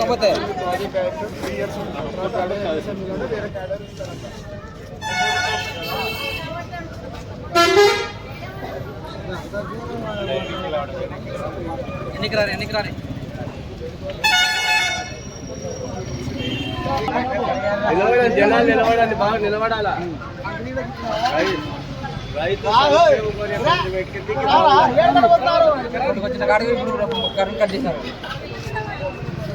ఇస్తారంట ఎన్నికి రారు ఎన్నికి రారు నిలబడండి జనాలు నిలబడండి బాగా నిలబడాలా? వచ్చిన కాడికి ఇప్పుడు కరెంట్ కట్ చేశారు.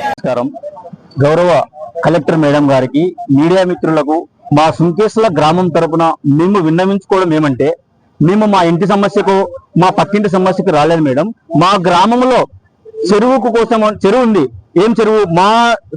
నమస్కారం. గౌరవ కలెక్టర్ మేడం గారికి మీడియా మిత్రులకు మా సుంకేశ్ల గ్రామం తరపున మేము విన్నవించుకోవడం ఏమంటే మేము మా ఇంటి సమస్యకు మా పక్కింటి సమస్యకు రాలేదు మేడం. మా గ్రామంలో చెరువుకు కోసం చెరువు ఉంది. ఏం చెరువు? మా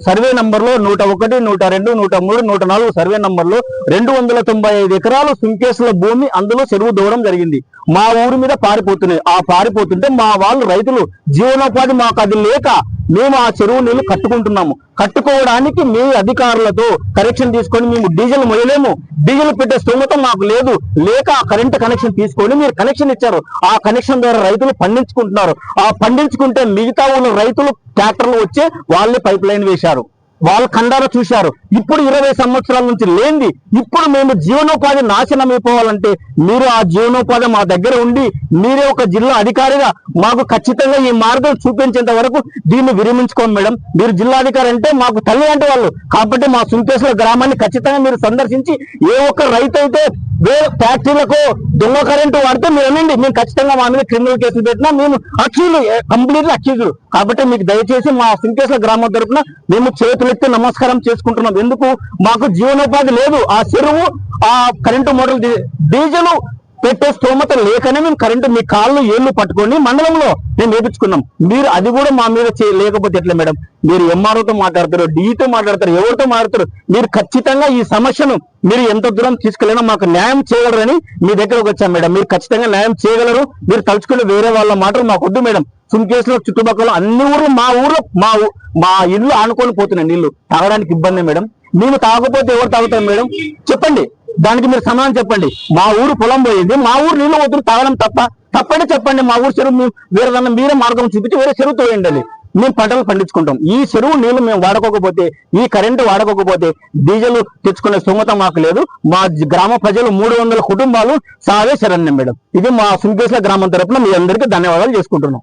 సర్వే నంబర్లో నూట ఒకటి నూట రెండు నూట మూడు నూట నాలుగు సర్వే నంబర్లో రెండు వందల తొంభై ఐదు ఎకరాలు సుంకేసుల భూమి అందులో చెరువు దూరం జరిగింది. మా ఊరి మీద పారిపోతున్నాయి. ఆ పారిపోతుంటే మా వాళ్ళు రైతులు జీవనోపాధి మాకు అది లేక మేము ఆ చెరువు నీళ్ళు కట్టుకుంటున్నాము. కట్టుకోవడానికి మీ అధికారులతో కరెక్షన్ తీసుకొని మేము డీజిల్ మొయ్యలేము. డీజిల్ పెట్టే స్తోమత మాకు లేదు. లేక ఆ కరెంట్ కనెక్షన్ తీసుకొని మీరు కనెక్షన్ ఇచ్చారు. ఆ కనెక్షన్ ద్వారా రైతులు పండించుకుంటున్నారు. ఆ పండించుకుంటే మిగతా ఉన్న రైతులు ట్రాక్టర్లు వచ్చి వాళ్ళని పైప్ లైన్ వేశారు. వాళ్ళ ఖండాలు చూశారు. ఇప్పుడు ఇరవై సంవత్సరాల నుంచి లేనిది ఇప్పుడు మేము జీవనోపాధి నాశనం అయిపోవాలంటే మీరు ఆ జీవనోపాధి మా దగ్గర ఉండి మీరే ఒక జిల్లా అధికారిగా మాకు ఖచ్చితంగా ఈ మార్గం చూపించేంత వరకు దీన్ని విరమించుకోండి మేడం. మీరు జిల్లా అధికారి అంటే మాకు తల్లి అంటే వాళ్ళు. కాబట్టి మా సుంకేశ్వర గ్రామాన్ని ఖచ్చితంగా మీరు సందర్శించి ఏ ఒక్క రైతు అయితే ఫ్యాక్టరీలకు దొంగ కరెంటు వాడితే మీరు అనండి. మేము ఖచ్చితంగా మా మీద క్రిమినల్ కేసులు పెట్టినా మేము అక్యూజులు కంప్లీట్లీ అక్యూజులు. కాబట్టి మీకు దయచేసి మా సింకేశ్వర గ్రామం తరపున మేము చేతులెత్తి నమస్కారం చేసుకుంటున్నాం. ఎందుకు? మాకు జీవనోపాధి లేదు. ఆ చెరువు ఆ కరెంటు మోటార్లు డీ- డీజిల్ పెట్టే స్తోమత లేకనే మేము కరెంటు మీ కాళ్ళు ఏళ్ళు పట్టుకొని మండలంలో మేము వేపించుకున్నాం మీరు అది కూడా మా మీద లేకపోతే ఎట్లా మేడం? మీరు ఎంఆర్ఓతో మాట్లాడతారు డీతో మాట్లాడతారు ఎవరితో మాట్లాడతారు? మీరు ఖచ్చితంగా ఈ సమస్యను మీరు ఎంత దూరం తీసుకెళ్ళినా మాకు న్యాయం చేయగలరని మీ దగ్గరకు వచ్చాం మేడం. మీరు ఖచ్చితంగా న్యాయం చేయగలరు. మీరు తలుచుకుని వేరే వాళ్ళ మాటలు మాకు వద్దు మేడం. సుంకేసులో చుట్టుపక్కల అన్ని ఊర్లు మా ఊర్లో మా ఊ- మా ఇల్లు ఆనుకొని పోతున్నాయి నీళ్ళు. తాగడానికి ఇబ్బంది మేడం. మేము తాగకపోతే ఎవరు తాగుతారు మేడం? చెప్పండి. దానికి మీరు సమాధానం చెప్పండి. మా ఊరు పొలం పోయింది. మా ఊరు నీళ్ళు వద్దు తాగడం తప్ప. తప్పండి చెప్పండి. మా ఊరు చెరువు మేము మీరే మార్గం చూపించి వేరే చెరువు తోయండి మేము పంటలు పండించుకుంటాం. ఈ చెరువు నీళ్ళు మేము వాడుకోకపోతే ఈ కరెంటు వాడుకోకపోతే డీజిల్ తెచ్చుకునే స్తోమత మాకు లేదు. మా గ్రామ ప్రజలు మూడు వందల కుటుంబాలు సాగే శరణ్యం మేడం. ఇది మా సుంకేశ్వర గ్రామం తరపున మీ అందరికీ ధన్యవాదాలు చేసుకుంటున్నాం.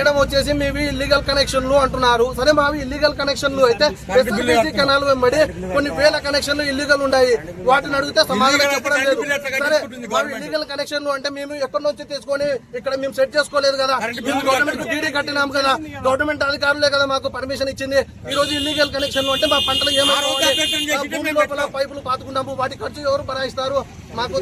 మేడం వచ్చేసి మీవి ఇల్లీగల్ కనెక్షన్లు అంటున్నారు. సరే మావి ఇల్లీగల్ కనెక్షన్లు అయితే ఎస్ఎల్బీసీ కెనాల్ వెంబడి కొన్ని వేల కనెక్షన్లు ఇల్లీగల్ ఉన్నాయి. వాటిని అడిగితే సమాధానం చెప్పడం లేదు. సరే మావి ఇల్లీగల్ కనెక్షన్లు అంటే మేము ఎక్కడి నుంచి తీసుకొని ఇక్కడ మేము సెట్ చేసుకోలేదు కదా. గవర్నమెంట్ డీడీ కట్టినాం కదా. గవర్నమెంట్ అధికారులే కదా మాకు పర్మిషన్ ఇచ్చింది. ఈ రోజు ఇల్లీగల్ కనెక్షన్లు అంటే మా పంటలు ఏమైనా పైపులు పాతుకున్నాము. వాటి ఖర్చు ఎవరు భరాయిస్తారు? మాకు.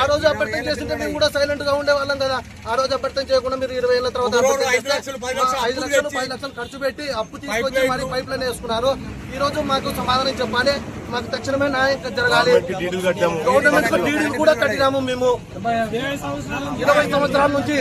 ఆ రోజు అభ్యర్థన చేస్తుంటే మేము కూడా సైలెంట్గా ఉండే వాళ్ళం కదా. ఆ రోజు అభ్యర్థన చేయకుండా మీరు ఇరవై ఏళ్ళ తర్వాత ఐదు లక్షలు పది లక్షలు ఖర్చు పెట్టి అప్పు తీసుకొచ్చి మరి పైప్ లైన్ వేసుకున్నారు. ఈ రోజు మాకు సమాధానం చెప్పాలి. మాకు తక్షణమే న్యాయం జరగాలి. గవర్నమెంట్ డీడీలు కూడా కట్టినాము మేము. ఇరవై సంవత్సరాల నుంచి